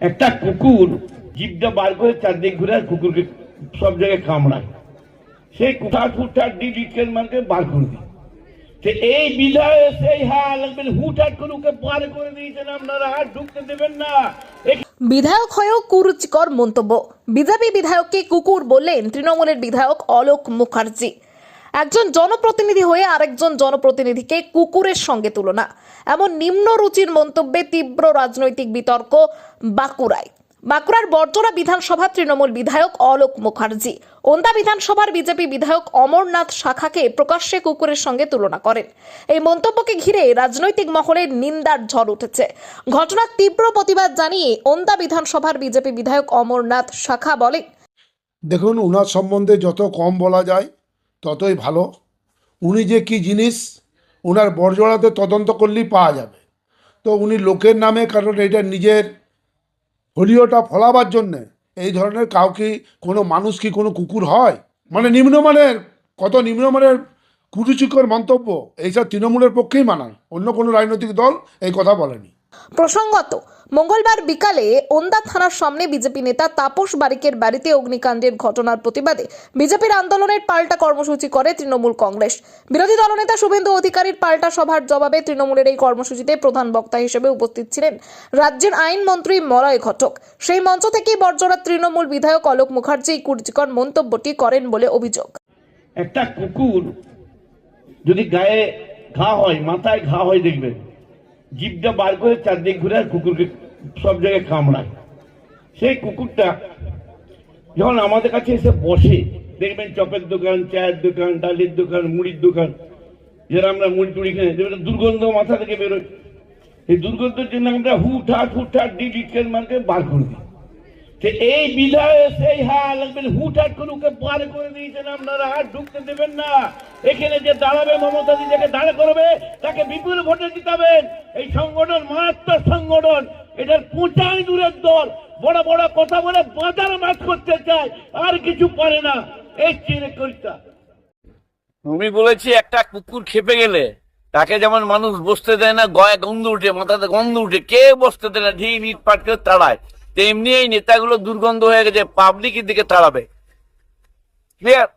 একটা কুকুর জিভটা বার করে চারদিক ঘুরে কুকুরকে সব জায়গায় কামড়ায়। সেই কুঠার ফুটার ডিডিকের মানকে বার করে দিই এই বিধায় সেই হাল হুটহাট করে ওকে বার করে দিয়েছেন আপনারা, আর ঢুকতে দেবেন না। বিধায়ক হয়েও কুরুচিকর মন্তব্য। বিজেপি বিধায়ককে কুকুর বললেন তৃণমূলের বিধায়ক অলোক মুখার্জি। একজন জনপ্রতিনিধি হয়ে আরেকজন জনপ্রতিনিধিকে কুকুরের সঙ্গে তুলনা। এমন নিম্ন রুচির মন্তব্যে তীব্র রাজনৈতিক বিতর্ক বাঁকুড়ায়। বাঁকুড়ার বর্জরা বিধানসভা তৃণমূল বিধায়ক অলোক মুখার্জি, ওন্দা বিধানসভার বিজেপি বিধায়ক অমরনাথ শাখাকে প্রকাশ্যে কুকুরের সঙ্গে তুলনা করেন। এই মন্তব্যকে ঘিরে রাজনৈতিক মহলে নিন্দার ঝড় উঠেছে। ঘটনার তীব্র প্রতিবাদ জানিয়ে ওন্দা বিধানসভার বিজেপি বিধায়ক অমরনাথ শাখা বলেন, দেখুন ওনার সম্বন্ধে যত কম বলা যায় ততই ভালো। উনি যে কি জিনিস ওনার বর্জড়াতে তদন্ত করলেই পাওয়া যাবে। তো উনি লোকের নামে, কারণ এটা নিজের হোলিওটা ফলাবার জন্যে, এই ধরনের কাউকে, কোনো মানুষ কি কোনো কুকুর হয়? মানে নিম্নমানের, কত নিম্নমানের কুরুচিকর মন্তব্য, এইসব তৃণমূলের পক্ষেই মানায়। অন্য কোনো রাজনৈতিক দল এই কথা বলেনি। প্রসঙ্গত, মঙ্গলবার বিকালে ওন্দা থানার সামনে বিজেপি নেতা তাপস বারিকের বাড়িতে অগ্নিকাণ্ডের ঘটনার প্রতিবাদে বিজেপির আন্দোলনের পাল্টা কর্মসূচি করে তৃণমূল কংগ্রেস। বিরোধী দলনেতা শুভেন্দু অধিকারীর পাল্টা সভার জবাবে তৃণমূলের এই কর্মসূচিতে প্রধান বক্তা হিসেবে উপস্থিত ছিলেন রাজ্যের আইনমন্ত্রী মলয় ঘটক। সেই মঞ্চ থেকেই বর্জরা তৃণমূল বিধায়ক অলোক মুখার্জি এই কুরুচিকর মন্তব্যটি করেন বলে অভিযোগ। একটা কুকুর যদি গায়ে ঘা হয়, মাথায় ঘা হয় দেখবেন। জিভটা বার করে চারদিক ঘুরে আর কুকুরকে সব জায়গায় কামড়ায়। সেই কুকুরটা যখন আমাদের কাছে এসে বসে, দেখবেন চপের দোকান, চায়ের দোকান, ডালের দোকান, মুড়ির দোকান যারা আমরা মুড়ি টুড়ি কিনে দেখবেন দুর্গন্ধ মাথা থেকে বেরোয়। এই দুর্গন্ধের জন্য আমরা হুটহাট হুটহাট ডিডিকের মানকে বার করে দিই। এই বিধায় সেই হাল হুটহাট করে ওকে বার করে দিয়েছেন আপনারা, আর ঢুকতে দেবেন না। এখানে যে দাঁড়াবে মমতা দিদিকে দাঁড় করবে, তাকে বিপুল ভোটে জিতাবেন এই সংগঠন মারাত্মক সংগঠন এটার পোঁচাই দূরের দল। বড় বড় কথা বলে বাজার মাছ করতে চায়, আর কিছু পারে না। এই চিনে করিতা আমি বলেছি, একটা কুকুর খেপে গেলে, তাকে যেমন মানুষ বসতে দেয় না গয়ে গন্ধ উঠে, মাথাতে গন্ধ উঠে, কে বসতে দেয় না, ঢিল ইট পাট করে তাড়ায়। তেমনি এই নেতাগুলো দুর্গন্ধ হয়ে গেছে পাবলিকের দিকে তাড়াবে। ক্লিয়ার